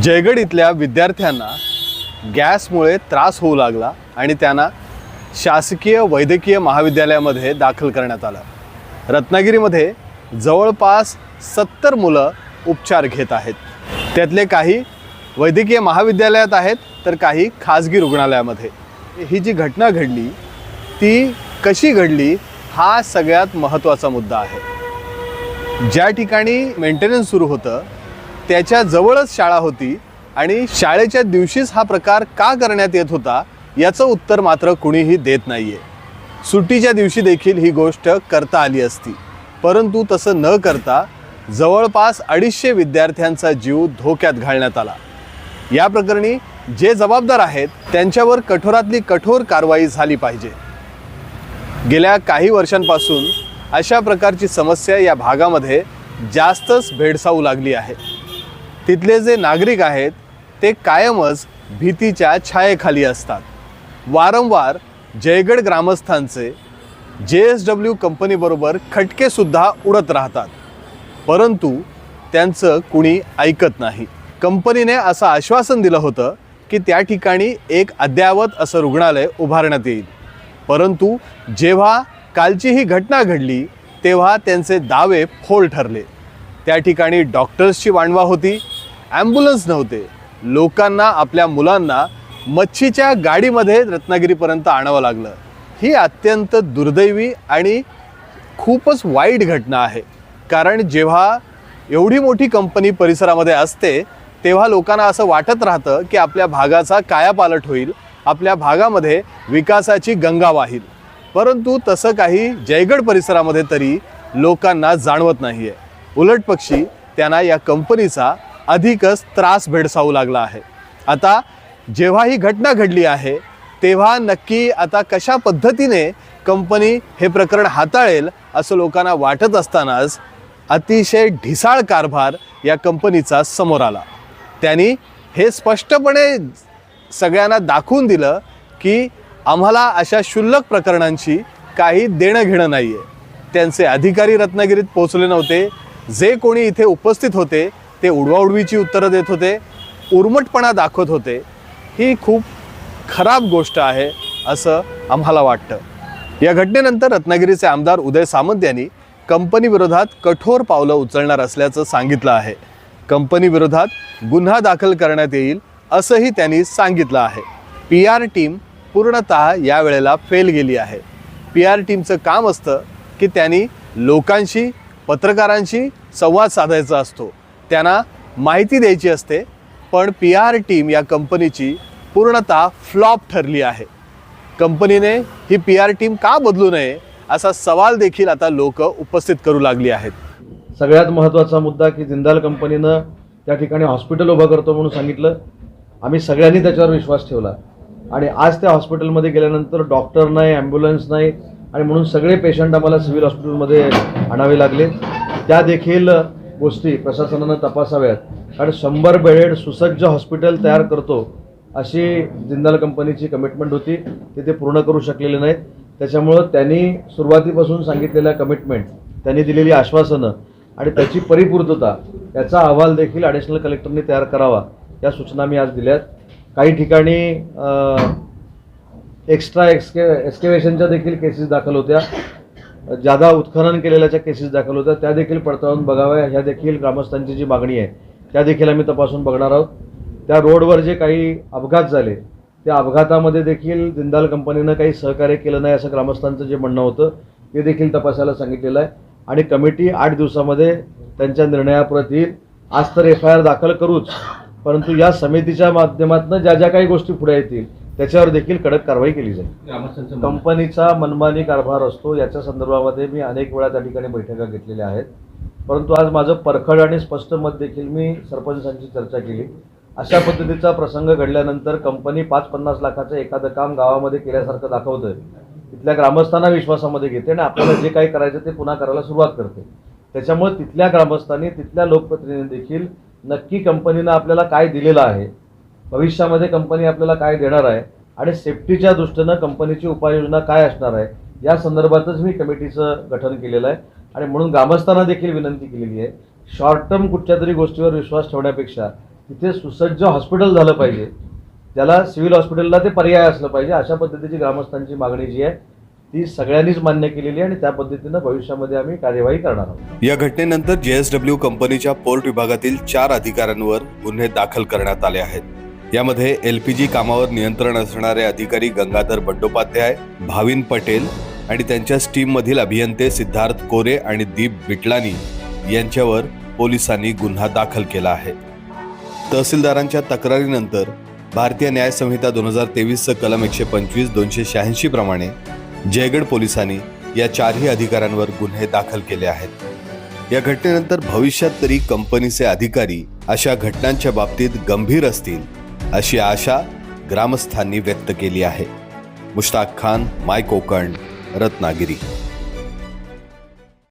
जयगड इथल्या विद्यार्थ्यांना गॅसमुळे त्रास होऊ लागला आणि त्यांना शासकीय वैद्यकीय महाविद्यालयामध्ये दाखल करण्यात आलं. रत्नागिरीमध्ये जवळपास सत्तर मुलं उपचार घेत आहेत. त्यातले काही वैद्यकीय महाविद्यालयात आहेत तर काही खाजगी रुग्णालयामध्ये. ही जी घटना घडली ती कशी घडली हा सगळ्यात महत्त्वाचा मुद्दा आहे. ज्या ठिकाणी मेंटेनन्स सुरू होतं त्याच्या जवळच शाळा होती आणि शाळेच्या दिवशीच हा प्रकार का करण्यात येत होता याचं उत्तर मात्र कुणीही देत नाहीये. सुट्टीच्या दिवशी देखील ही गोष्ट करता आली असती. परंतु तसं न करता जवळपास अडीचशे विद्यार्थ्यांचा जीव धोक्यात घालण्यात आला. या प्रकरणी जे जबाबदार आहेत त्यांच्यावर कठोरातली कठोर कारवाई झाली पाहिजे. गेल्या काही वर्षांपासून अशा प्रकारची समस्या या भागामध्ये जास्तच भेडसावू लागली आहे. तिथले जे नागरिक आहेत ते कायमच भीतीच्या छायेखाली असतात. वारंवार जयगड ग्रामस्थांचे जे एस डब्ल्यू कंपनीबरोबर खटकेसुद्धा उडत राहतात. परंतु त्यांचं कुणी ऐकत नाही. कंपनीने असं आश्वासन दिलं होतं की त्या ठिकाणी एक अद्ययावत असं रुग्णालय उभारण्यात येईल. परंतु जेव्हा कालची ही घटना घडली तेव्हा त्यांचे दावे फोल ठरले. त्या ठिकाणी डॉक्टर्सची वाणवा होती ॲम्ब्युलन्स नव्हते. लोकांना आपल्या मुलांना मच्छीच्या गाडीमध्ये रत्नागिरीपर्यंत आणावं लागलं. ही अत्यंत दुर्दैवी आणि खूपच वाईट घटना आहे. कारण जेव्हा एवढी मोठी कंपनी परिसरामध्ये असते तेव्हा लोकांना असं वाटत राहतं की आपल्या भागाचा कायापालट होईल आपल्या भागामध्ये विकासाची गंगा वाहील. परंतु तसं काही जयगड परिसरामध्ये तरी लोकांना जाणवत नाही आहे उलट पक्षी त्यांना या कंपनीचा अधिकच त्रास भेडसावू लागला आहे. आता जेव्हा ही घटना घडली आहे तेव्हा नक्की आता कशा पद्धतीने कंपनी हे प्रकरण हाताळेल असं लोकांना वाटत असतानाच अतिशय ढिसाळ कारभार या कंपनीचा समोर आला. त्यांनी हे स्पष्टपणे सगळ्यांना दाखवून दिलं की आम्हाला अशा क्षुल्लक प्रकरणांची काही देणं घेणं नाही आहे त्यांचे अधिकारी रत्नागिरीत पोहोचले नव्हते. जे कोणी इथे उपस्थित होते ते उडवाउडवीची उत्तरं देत होते उर्मटपणा दाखवत होते ही खूप खराब गोष्ट आहे असं आम्हाला वाटतं. या घटनेनंतर रत्नागिरीचे आमदार उदय सामंत यांनी कंपनीविरोधात कठोर पावलं उचलणार असल्याचं सांगितलं आहे. कंपनीविरोधात गुन्हा दाखल करण्यात येईल असंही त्यांनी सांगितलं आहे. पी आर टीम पूर्णतः यावेळेला फेल गेली आहे. पी आर टीमचं काम असतं की त्यांनी लोकांशी पत्रकारांशी संवाद साधायचा असतो. त्यांना माहिती द्यायची असते पण पी आर टीम या कंपनीची पूर्णतः फ्लॉप ठरली आहे. कंपनीने ही पी आर टीम का बदलू नये असा सवाल देखील आता लोक उपस्थित करू लागली आहेत. सगळ्यात महत्त्वाचा मुद्दा की जिंदाल कंपनीनं त्या ठिकाणी हॉस्पिटल उभं करतो म्हणून सांगितलं. आम्ही सगळ्यांनी त्याच्यावर विश्वास ठेवला. आणि आज त्या हॉस्पिटलमध्ये गेल्यानंतर डॉक्टर नाही ॲम्ब्युलन्स नाही आणि म्हणून सगळे पेशंट आम्हाला सिव्हिल हॉस्पिटलमध्ये आणावे लागले. त्या देखील गोष्टी प्रशासनानं तपासाव्यात. कारण शंभर बेड सुसज्ज हॉस्पिटल तयार करतो अशी जिंदाल कंपनीची कमिटमेंट होती. ते ते पूर्ण करू शकलेले नाहीत. त्याच्यामुळं त्यांनी सुरुवातीपासून सांगितलेल्या कमिटमेंट त्यांनी दिलेली आश्वासनं आणि त्याची परिपूर्तता याचा अहवाल देखील ॲडिशनल कलेक्टरने तयार करावा. या सूचना मी आज दिल्यात. काही ठिकाणी एक्स्ट्रा एक्सके एक्सकेवेशनच्या देखील केसेस दाखल होत्या. ज्यादा उत्खनन केलेल्याच्या केसेस दाखल होत्या त्या देखील पडताळून बघाव्या. ह्या देखील ग्रामस्थांची जी मागणी आहे त्या देखील आम्ही तपासून बघणार आहोत. त्या रोडवर जे काही अपघात झाले त्या अपघातामध्ये देखील जिंदाल कंपनीनं काही सहकार्य केलं नाही असं ग्रामस्थांचं जे म्हणणं होतं ते देखील तपासायला सांगितलेलं आहे. आणि कमिटी आठ दिवसामध्ये त्यांच्या निर्णयाप्रत येईल आज तर एफ आय आर दाखल करूच परंतु या समितीच्या माध्यमातून ज्या ज्या काही गोष्टी पुढे येतील त्याच्यावर देखील कडक कारवाई केली जाईल. कंपनीचा मनमानी कारभार असतो याच्या संदर्भामध्ये मी अनेक वेळा त्या ठिकाणी बैठका घेतलेल्या आहेत. परंतु आज माझं परखड आणि स्पष्ट मत देखील मी सरपंचांची चर्चा केली. अशा पद्धतीचा प्रसंग घडल्यानंतर कंपनी पाच पन्नास लाखाचं एखादं काम गावामध्ये केल्यासारखं दाखवतंय. तिथल्या ग्रामस्थांना विश्वासामध्ये घेते आणि आपल्याला जे काही करायचं ते पुन्हा करायला सुरुवात करते. त्याच्यामुळे तिथल्या ग्रामस्थांनी तिथल्या लोकप्रतिनिधी देखील नक्की कंपनीनं आपल्याला काय दिलेलं आहे भविष्यामध्ये कंपनी आपल्याला काय देणार आहे आणि सेफ्टीच्या दृष्टीनं कंपनीची उपाययोजना काय असणार आहे या संदर्भातच मी कमिटीचं गठन केलेलं आहे. आणि म्हणून ग्रामस्थांना देखील विनंती केलेली आहे शॉर्ट टर्म कुठच्या तरी गोष्टीवर विश्वास ठेवण्यापेक्षा तिथे सुसज्ज हॉस्पिटल झालं पाहिजे. त्याला सिव्हिल हॉस्पिटलला ते पर्याय असलं पाहिजे अशा पद्धतीची ग्रामस्थांची मागणी जी आहे ती सगळ्यांनीच मान्य केलेली आहे आणि त्या पद्धतीनं भविष्यामध्ये आम्ही कार्यवाही करणार आहोत. या घटनेनंतर जेएसडब्ल्यू कंपनीच्या पोर्ट विभागातील चार अधिकाऱ्यांवर गुन्हे दाखल करण्यात आले आहेत. यामध्ये एल पी जी कामावर नियंत्रण असणारे अधिकारी गंगाधर बंडोपाध्याय भाविन पटेल आणि त्यांच्या स्टीममधील अभियंते सिद्धार्थ कोरे आणि दीप बिटलानी यांच्यावर पोलिसांनी गुन्हा दाखल केला आहे. तहसीलदारांच्या तक्रारीनंतर भारतीय न्याय संहिता दोन हजार तेवीसचं कलम एकशे पंचवीस दोनशे शहाऐंशी प्रमाणे जयगड पोलिसांनी या चारही अधिकाऱ्यांवर गुन्हे दाखल केले आहेत. या घटनेनंतर भविष्यात तरी कंपनीचे अधिकारी अशा घटनांच्या बाबतीत गंभीर असतील अशी आशा ग्रामस्थांनी व्यक्त केली आहे. मुश्ताक खान माय कोकण रत्नागिरी.